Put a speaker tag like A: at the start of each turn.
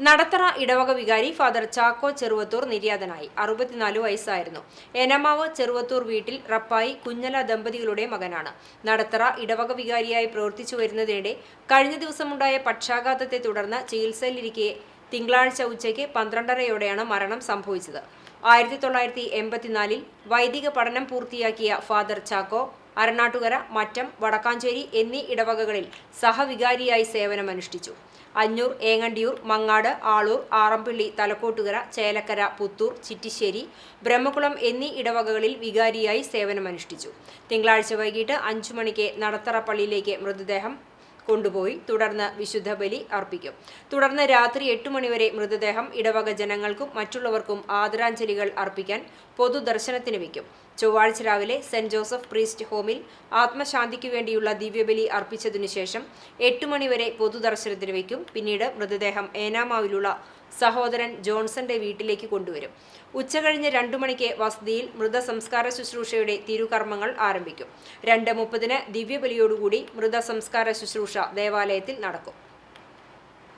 A: നടത്തറ ഇടവക വികാരി ഫാദർ ചാക്കോ ചെറുവത്തൂർ നിര്യാതനായി. അറുപത്തിനാല് വയസ്സായിരുന്നു. എനമാവ് ചെറുവത്തൂർ വീട്ടിൽ റപ്പായി കുഞ്ഞല ദമ്പതികളുടെ മകനാണ്. നടത്തറ ഇടവക വികാരിയായി പ്രവർത്തിച്ചു വരുന്നതിനിടെ കഴിഞ്ഞ ദിവസമുണ്ടായ പക്ഷാഘാതത്തെ തുടർന്ന് ചികിത്സയിലിരിക്കെ തിങ്കളാഴ്ച ഉച്ചയ്ക്ക് പന്ത്രണ്ടരയോടെയാണ് മരണം സംഭവിച്ചത്. ആയിരത്തി തൊള്ളായിരത്തി എൺപത്തിനാലിൽ വൈദിക പഠനം പൂർത്തിയാക്കിയ ഫാദർ ചാക്കോ അരനാട്ടുകര മറ്റം വടക്കാഞ്ചേരി എന്നീ ഇടവകകളിൽ സഹവികാരിയായി സേവനമനുഷ്ഠിച്ചു. അഞ്ഞൂർ ഏങ്ങണ്ടിയൂർ മങ്ങാട് ആളൂർ ആറംപിള്ളി തലക്കോട്ടുകര ചേലക്കര പുത്തൂർ ചിറ്റിശ്ശേരി ബ്രഹ്മകുളം എന്നീ ഇടവകകളിൽ വികാരിയായി സേവനമനുഷ്ഠിച്ചു. തിങ്കളാഴ്ച വൈകിട്ട് അഞ്ചു മണിക്ക് നടത്തറ പള്ളിയിലേക്ക് മൃതദേഹം കൊണ്ടുപോയി തുടർന്ന് വിശുദ്ധ ബലി അർപ്പിക്കും. തുടർന്ന് രാത്രി എട്ട് മണിവരെ മൃതദേഹം ഇടവക ജനങ്ങൾക്കും മറ്റുള്ളവർക്കും ആദരാഞ്ജലികൾ അർപ്പിക്കാൻ പൊതുദർശനത്തിന് വയ്ക്കും. ചൊവ്വാഴ്ച രാവിലെ സെന്റ് ജോസഫ് പ്രീസ്റ്റ് ഹോമിൽ ആത്മശാന്തിക്ക് വേണ്ടിയുള്ള ദിവ്യബലി അർപ്പിച്ചതിനു ശേഷം എട്ട് മണിവരെ പൊതുദർശനത്തിന് വയ്ക്കും. പിന്നീട് മൃതദേഹം ഏനാമാവിലുള്ള സഹോദരൻ ജോൺസന്റെ വീട്ടിലേക്ക് കൊണ്ടുവരും. ഉച്ചകഴിഞ്ഞ് രണ്ടു മണിക്ക് വസതിയിൽ മൃതസംസ്കാര ശുശ്രൂഷയുടെ തിരുകർമ്മങ്ങൾ ആരംഭിക്കും. രണ്ട് മുപ്പതിന് ദിവ്യബലിയോടുകൂടി മൃതസംസ്കാര ശുശ്രൂഷ ദേവാലയത്തിൽ നടക്കും.